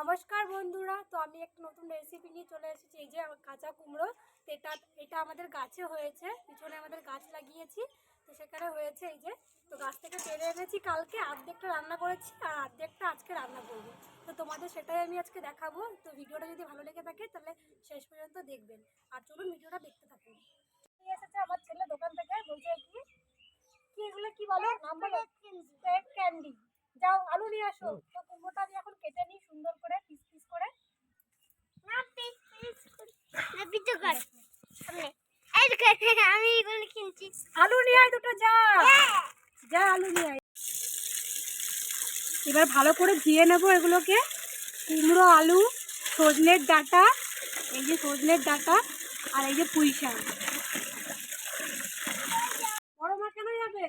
নমস্কার বন্ধুরা তো আমি একটা নতুন রেসিপি নিয়ে চলে এসেছি। এই যে কাঁচা কুমড়ো এটা এটা আমাদের গাছে হয়েছে পিছনে আমাদের গাছ লাগিয়েছি তো সেখানে হয়েছে এই যে তো গাছ থেকে পেরে এনেছি কালকে অর্ধেকটা রান্না করেছি আর অর্ধেকটা আজকে রান্না করব। তো তোমাদের সেটাই আমি আজকে দেখাবো তো ভিডিওটা যদি ভালো লেগে থাকে তাহলে শেষ পর্যন্ত দেখবেন। আর চলুন ভিডিওটা দেখতে থাকুন। এসেছে আমার ছেলে দোকান থেকে বলছে কি কি এগুলো কি বলো? নাম বলো? পেট ক্যান্ডি যাও আলু নিয়ে আসো। তো কুমড়োটা আমি এখন কেটে নিই সুন্দর করে পিস পিস করে। না পিস পিস না কর। সামনে। এই দেখো আমি এগুলো কিনছি। আলু নিয়ে আয় দুটো যা। যা আলু নিয়ে আয়। এবার ভালো করে ধুয়ে নেব এগুলোকে। কুমড়ো আলু সজনের ডাটা এই যে সজনের ডাটা আর এই যে পুঁই শাক বড় মা কেন যাবে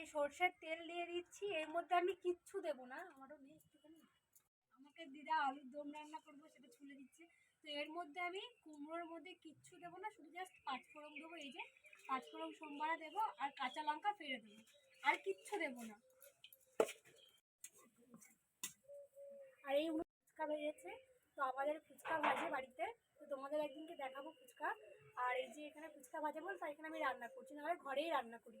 এই সর্ষের তেল দিয়ে দিচ্ছি, এর মধ্যে আমি কিচ্ছু দেবো না, আমারও নেই একটুখানি। আমাকে দিদা আলুর দম রান্না করব, সেটা ছুলে দিচ্ছে। তো এর মধ্যে আমি কুমড়োর মধ্যে কিচ্ছু দেবো না, শুধু জাস্ট পাঁচফোড়ন দেবো, এই যে পাঁচফোড়ন সোমবারে দেবো, আর কাঁচা লঙ্কা ফেলে দেবো, আর কিচ্ছু দেবো না। আর এই ফুচকা ভেজেছে, তো আমাদের ফুচকা ভাজে বাড়িতে, তো তোমাদের একদিনকে দেখাবো ফুচকা। আর এই যে এখানে ফুচকা ভাজে বল তাই এখানে আমি রান্না করছি, নাহলে ঘরেই রান্না করি।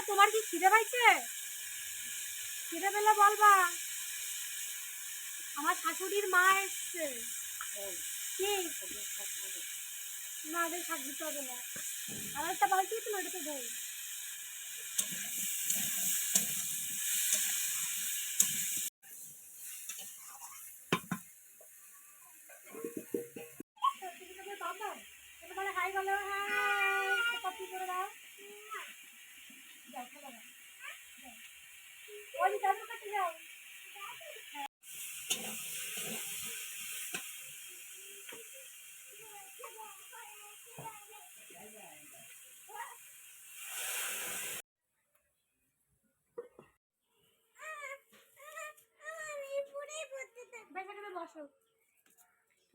তোমার কি খিদে পাইছে? খিদে পেলে বলবা। আমার শাশুড়ির মা এসছে। কি? না, ওদের শাক দিতে হবে না। আমার একটা বালতি তো ওটাতে দেয় হাই বলো হাই কপি করে দাও যাও খেলা দাও ওই যাব কাছে যাও বেচাকেটে বসো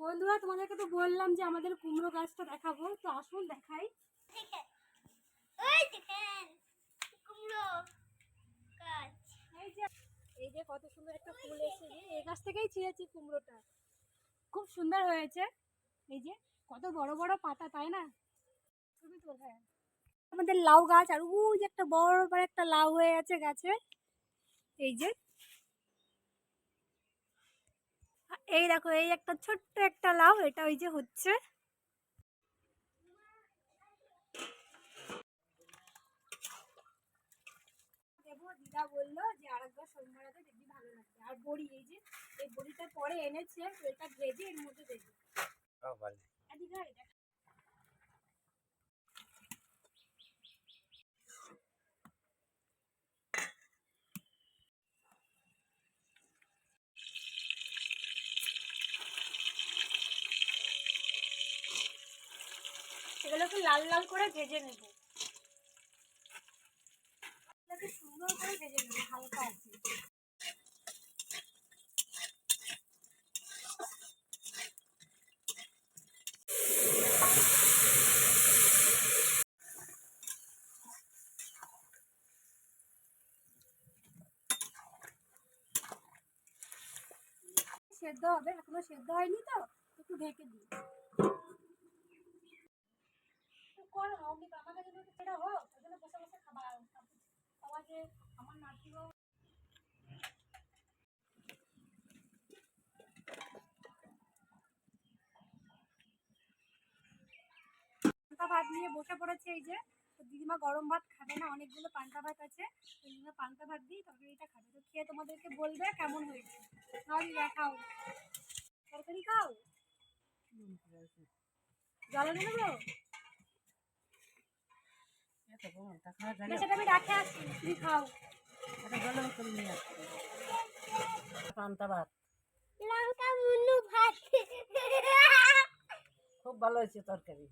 বন্ধুরা তোমাদেরকে তো বললাম যে আমাদের কুমড়ো গাছটা দেখাবো। তো আসুন দেখাই ওই দেখেন কুমড়ো গাছ এই যে এই যে কত সুন্দর একটা ফুল এসেছে এই গাছ থেকেই ছিঁড়েছি কুমড়োটা। খুব সুন্দর হয়েছে। এই যে কত বড় বড় পাতা, তাই না? তুমি তো হ্যাঁ। আমাদের লাউ গাছ, আর ওই যে একটা বড় বড় একটা লাউ হয়ে আছে গাছে। এই যে। এই দেখো, এই একটা ছোট্ট একটা লাউ, এটা ওই যে হচ্ছে দেবো দিদা বলল যে আরেকবার দেখবি ভালো লাগবে। আর বড়ি এই যে এই বড়িটা পরে এনেছে তো এটা ভেজে এর মধ্যে দেবো। আর দিদা এটা এগুলোকে লাল লাল করে ভেজে নেব। এগুলোকে সুন্দর করে ভেজে নেব, হালকা আছে। সেদ্ধ হবে, এখনও সেদ্ধ হয়নি তো, একটু ঢেকে দিই। কর আমাকে আমাকে যদি সেটা হোক ওই জন্য বসে বসে খাবার। খাওয়া নাতিবাবু পান্তা ভাত নিয়ে বসে পড়েছে এই যে। দিদিমা গরম ভাত খাবে না অনেকগুলো পান্তা ভাত আছে। দিদিমা পান্তা ভাত দিয়ে তরকারিটা খাবে। তো খেয়ে তোমাদেরকে বলবে কেমন হয়েছে। নাহলে দেখাও। তরকারি খাও? জল এনে দেবো? না, সেটা আমি রাখে আসছি তুমি খাও। পান্তা ভাত। লঙ্কা মুন্নু ভাত। খুব ভালো হয়েছে তরকারি।